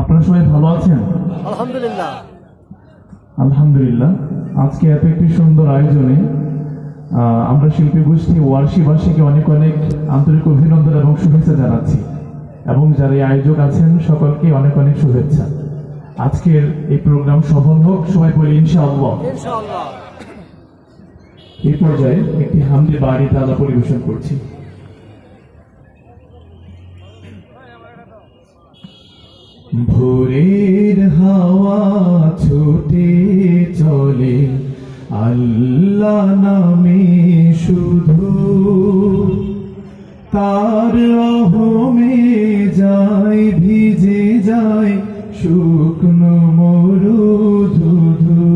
আপনারা সবাই ভালো আছেন? আলহামদুলিল্লাহ। আলহামদুলিল্লাহ। আজকে এত একটি সুন্দর আয়োজনে আমরা শিল্পী গোষ্ঠী ওয়ার্ষিবাসীকে অনেক অনেক আন্তরিক অভিনন্দন এবং শুভেচ্ছা জানাচ্ছি। এবং যারা এই আয়োজক আছেন সকলকে অনেক অনেক শুভেচ্ছা। আজকের এই প্রোগ্রাম সফল হোক সবাই বলি ইনশাআল্লাহ। ইনশাআল্লাহ। এই পর্যায়ে একটি হামদে বাড়ি তালা পরিবেশন করছি। ভোরের হাওয়া ছুটে চলে। আল্লাহ নামে শুধু তার রহমে যায়, ভিজে যায় শুকনো মরু ধুধু।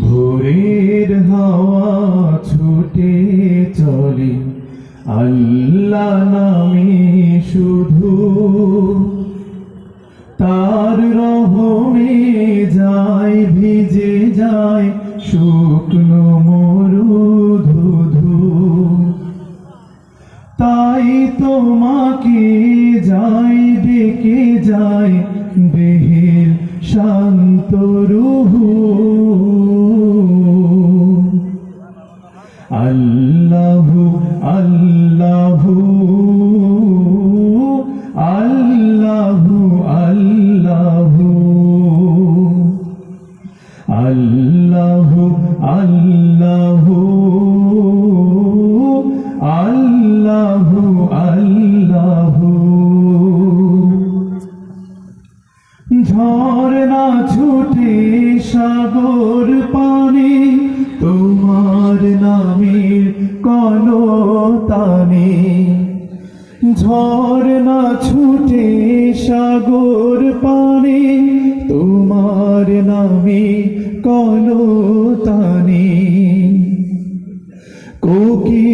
ভোরের হাওয়া ছুটে চলে। আল্লাহ নামে শুধু তার রহমে যায়, ভিজে যায় শুকনো মরুধুধু তাই তোমাকে যাই ডেকে যায় দেহের শান্ত রুহু আল্লাহু আল্লাহু সাগর পানি তোমার নামের কলতানে। না ছুটে সাগর পানে তোমার নামে কলতানে। কোকিল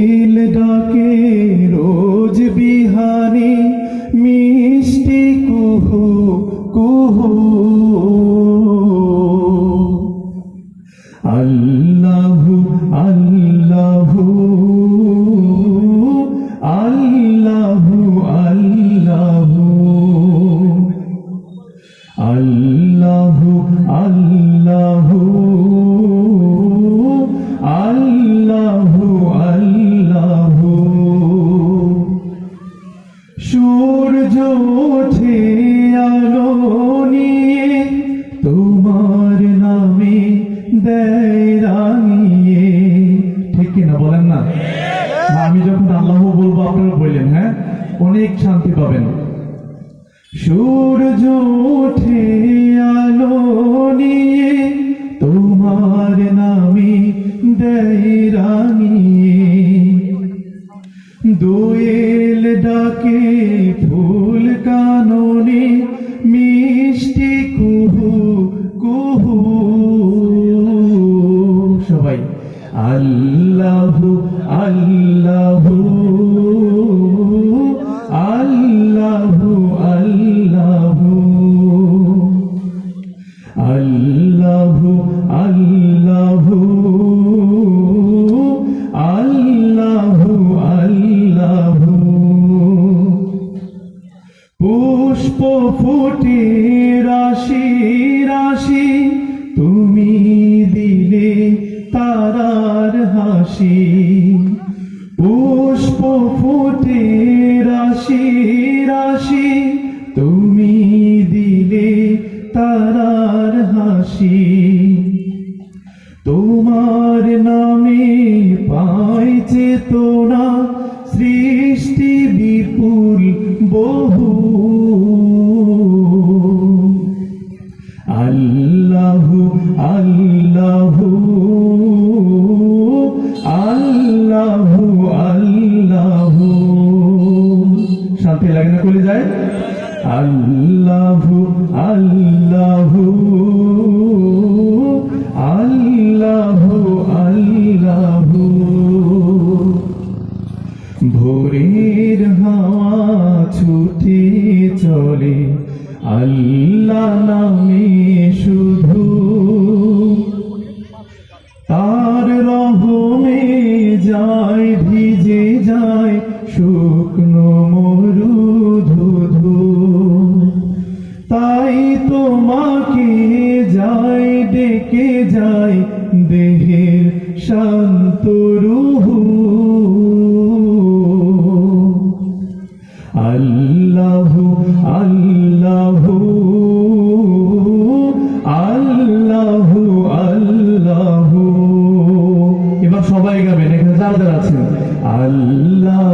অনেক শান্তি পাবেন। সূর্য উঠে আলো নিয়ে তোমার নামে দেয় রানিয়ে। দোয়েল ফুটে রাশি রাশি, তুমি দিলে তারার হাসি। পুষ্প ফুটে রাশি রাশি, তুমি দিলে তারার হাসি। তোমার নামে পাই চেতনা সৃষ্টি বিপুল বহু কলে যায়। আল্লাহু আল্লাহু আল্লাহু আল্লাহু। ভোরের হাওয়া ছুটে চলে আল্লাহ নামে শুধু আল্লাহু